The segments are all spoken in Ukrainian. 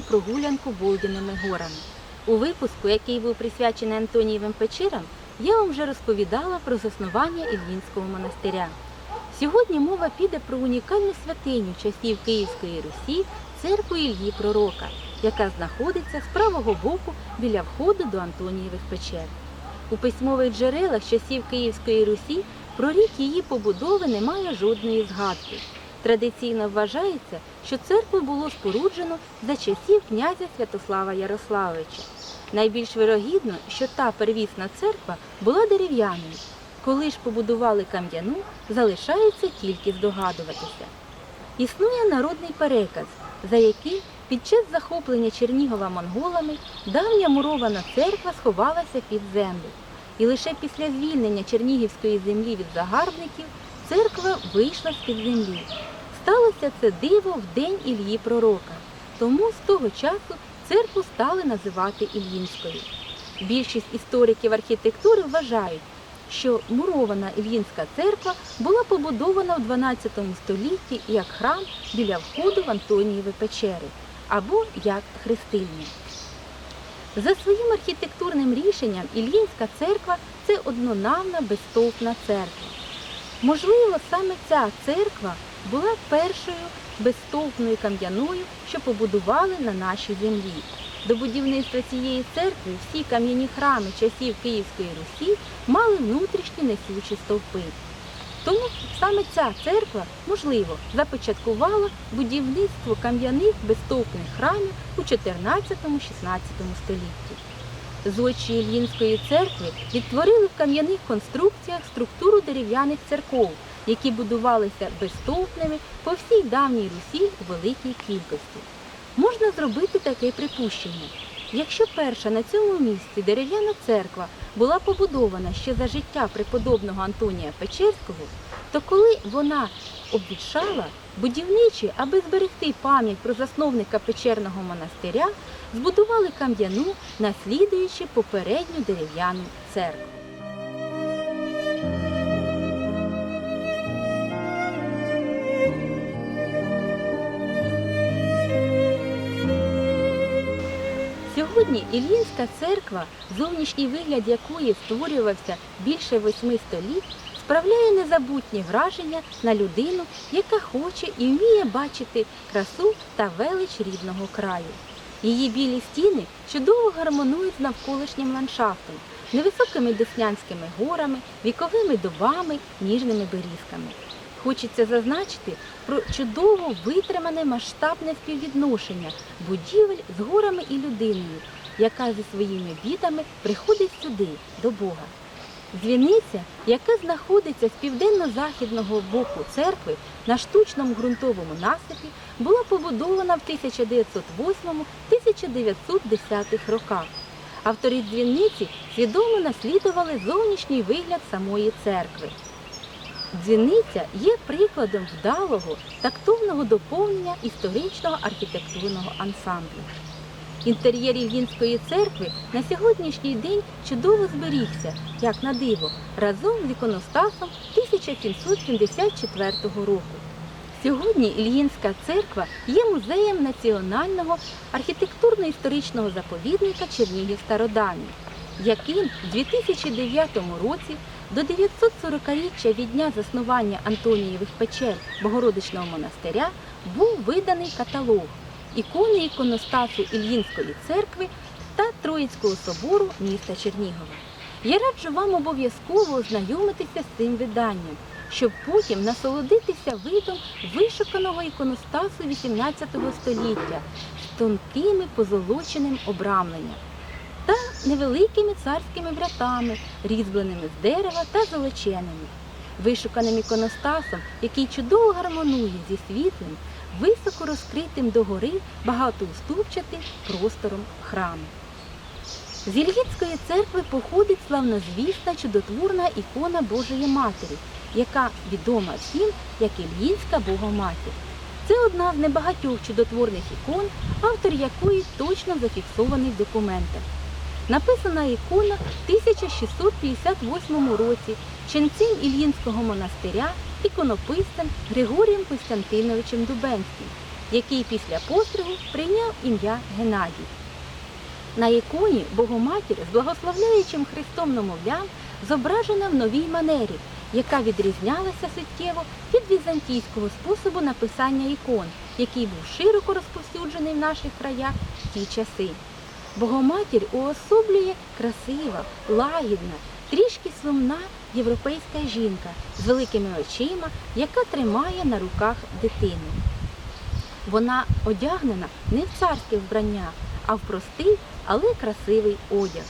прогулянку Болдіними горами. У випуску, який був присвячений Антонієвим печерам, я вам вже розповідала про заснування Ільїнського монастиря. Сьогодні мова піде про унікальну святиню часів Київської Русі, церкву Ільї Пророка, яка знаходиться з правого боку біля входу до Антонієвих печер. У письмових джерелах часів Київської Русі про рік її побудови немає жодної згадки. Традиційно вважається, що церкву було споруджено за часів князя Святослава Ярославича. Найбільш вирогідно, що та первісна церква була дерев'яною. Коли ж побудували кам'яну, залишається тільки здогадуватися. Існує народний переказ, за яким під час захоплення Чернігова монголами давня мурована церква сховалася під землю. І лише після звільнення Чернігівської землі від загарбників церква вийшла з-під землі. Сталося це диво в день Ільї Пророка. Тому з того часу церкву стали називати Ільїнською. Більшість істориків архітектури вважають, що мурована Ільїнська церква була побудована в 12 столітті як храм біля входу в Антонієві печери або як хрестильня. За своїм архітектурним рішенням Ільїнська церква це однонавна безстовпна церква. Можливо, саме ця церква була першою безстовпною кам'яною, що побудували на нашій землі. До будівництва цієї церкви всі кам'яні храми часів Київської Русі мали внутрішні несучі стовпи. Тому саме ця церква, можливо, започаткувала будівництво кам'яних безстовпних храмів у 14-16 столітті. Зодчі Ільїнської церкви відтворили в кам'яних конструкціях структуру дерев'яних церков, які будувалися безстовпними по всій давній Русі у великій кількості. Можна зробити таке припущення. Якщо перша на цьому місці дерев'яна церква була побудована ще за життя преподобного Антонія Печерського, то коли вона обвітшала, будівничі, аби зберегти пам'ять про засновника печерного монастиря, збудували кам'яну, наслідуючи попередню дерев'яну церкву. Сьогодні Ільїнська церква, зовнішній вигляд якої створювався більше восьми століть, справляє незабутні враження на людину, яка хоче і вміє бачити красу та велич рідного краю. Її білі стіни чудово гармонують з навколишнім ландшафтом, невисокими деснянськими горами, віковими дубами, ніжними берізками. Хочеться зазначити про чудово витримане масштабне співвідношення будівель з горами і людиною, яка зі своїми бідами приходить сюди, до Бога. Дзвіниця, яка знаходиться з південно-західного боку церкви на штучному ґрунтовому насипі, була побудована в 1908-1910 роках. Автори дзвіниці свідомо наслідували зовнішній вигляд самої церкви. Дзвіниця є прикладом вдалого, тактовного доповнення історичного архітектурного ансамблю. Інтер'єр Ільїнської церкви на сьогоднішній день чудово зберігся, як на диво, разом з іконостасом 1774 року. Сьогодні Ільїнська церква є музеєм національного архітектурно-історичного заповідника Чернігів Стародавній, яким в 2009 році до 940-річчя від дня заснування Антонієвих печер Богородичного монастиря був виданий каталог ікони іконостасу Ільїнської церкви та Троїцького собору міста Чернігова. Я раджу вам обов'язково ознайомитися з цим виданням, щоб потім насолодитися видом вишуканого іконостасу XVIII століття з тонкими позолоченим обрамленням та невеликими царськими вратами, різьбленими з дерева та золоченими, вишуканим іконостасом, який чудово гармонує зі світлим, високо розкритим догори багатоуступчатим простором храму. З Ільгітської церкви походить славнозвісна чудотворна ікона Божої Матері, яка відома всім як Ільїнська Богоматір. Це одна з небагатьох чудотворних ікон, автор якої точно зафіксований в документах. Написана ікона в 1658 році ченцем Ільїнського монастиря іконописцем Григорієм Костянтиновичем Дубенським, який після постригу прийняв ім'я Геннадій. На іконі Богоматір з благословляючим Христом немовлям зображена в новій манері, яка відрізнялася суттєво від візантійського способу написання ікон, який був широко розповсюджений в наших краях в ті часи. Богоматір уособлює красива, лагідна, трішки сумна європейська жінка з великими очима, яка тримає на руках дитину. Вона одягнена не в царське вбрання, а в простий, але красивий одяг.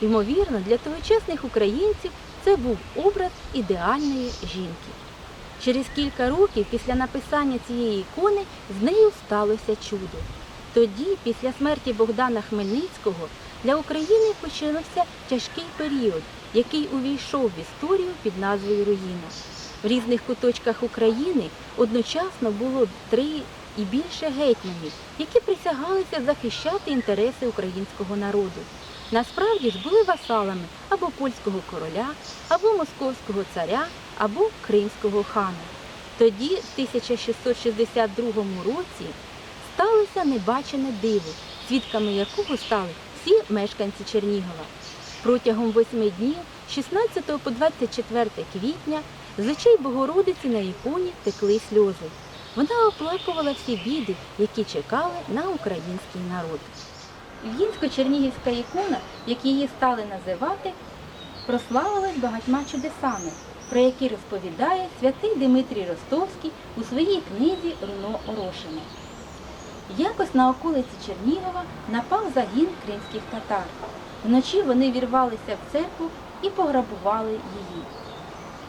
Ймовірно, для тогочасних українців це був образ ідеальної жінки. Через кілька років після написання цієї ікони з нею сталося чудо. Тоді, після смерті Богдана Хмельницького, для України почався тяжкий період, який увійшов в історію під назвою Руїна. В різних куточках України одночасно було три і більше гетьманів, які присягалися захищати інтереси українського народу. Насправді ж були васалами або польського короля, або московського царя, або кримського хана. Тоді, в 1662 році, сталося небачене диво, свідками якого стали всі мешканці Чернігова. Протягом восьми днів, 16 по 24 квітня, з очей Богородиці на іконі текли сльози. Вона оплакувала всі біди, які чекали на український народ. Львівсько-чернігівська ікона, як її стали називати, прославилась багатьма чудесами, про які розповідає святий Дмитрій Ростовський у своїй книзі Руно Орошине. Якось на околиці Чернігова напав загін кримських татар. Вночі вони вірвалися в церкву і пограбували її.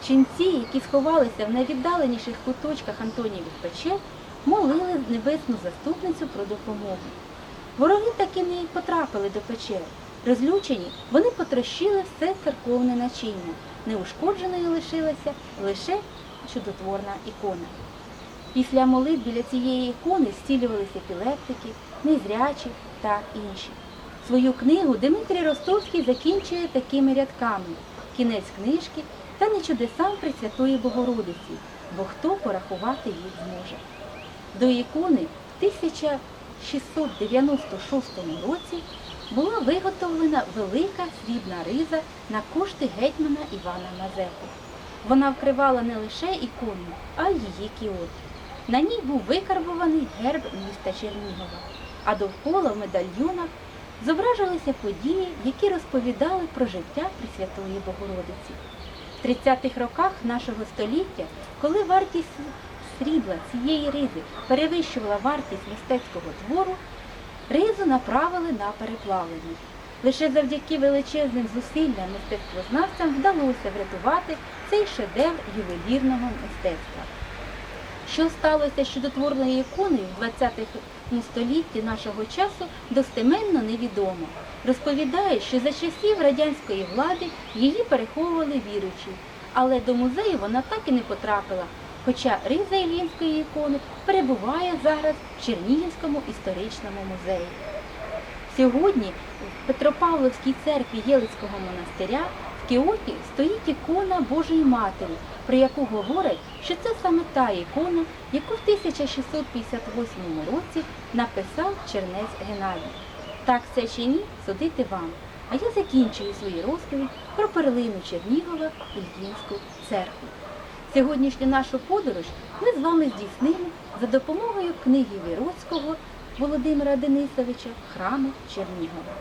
Ченці, які сховалися в найвіддаленіших куточках Антонієвих печер, молили небесну заступницю про допомогу. Вороги таки не потрапили до печер. Розлючені, вони потрощили все церковне начиння. Неушкодженою лишилася лише чудотворна ікона. Після молитв біля цієї ікони зцілювалися епілептики, незрячі та інші. Свою книгу Дмитрій Ростовський закінчує такими рядками кінець книжки та не чудесам Пресвятої Богородиці, бо хто порахувати їх зможе. До ікони в 1696 році була виготовлена велика срібна риза на кошти гетьмана Івана Мазепи. Вона вкривала не лише ікону, а й її кіот. На ній був викарбований герб міста Чернігова, а довкола в медальйонах зображувалися події, які розповідали про життя Пресвятої Богородиці. В 30-х роках нашого століття, коли вартість срібла цієї ризи перевищувала вартість мистецького твору, ризу направили на переплавлення. Лише завдяки величезним зусиллям мистецтвознавцям вдалося врятувати цей шедевр ювелірного мистецтва. Що сталося з чудотворною іконою в 20 столітті нашого часу, достеменно невідомо. Розповідають, що за часів радянської влади її переховували віручі, але до музею вона так і не потрапила, хоча риза Іллінської ікони перебуває зараз в Чернігівському історичному музеї. Сьогодні в Петропавловській церкві Єлицького монастиря в Кіоті стоїть ікона Божої Матері, про яку говорять, що це саме та ікона, яку в 1658 році написав чернець Геннадій. Так це чи ні, судити вам. А я закінчую свої розповідь про перлину Чернігова Ільїнську церкву. Сьогоднішню нашу подорож ми з вами здійснили за допомогою книги Віроцького Володимира Денисовича Храми Чернігова.